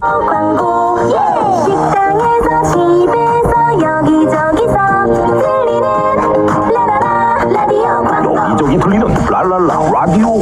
광고. 식당에서 집에서 여기저기서 들리는 라라라 라디오 광고. 여기저기 들리는 랄랄라 라디오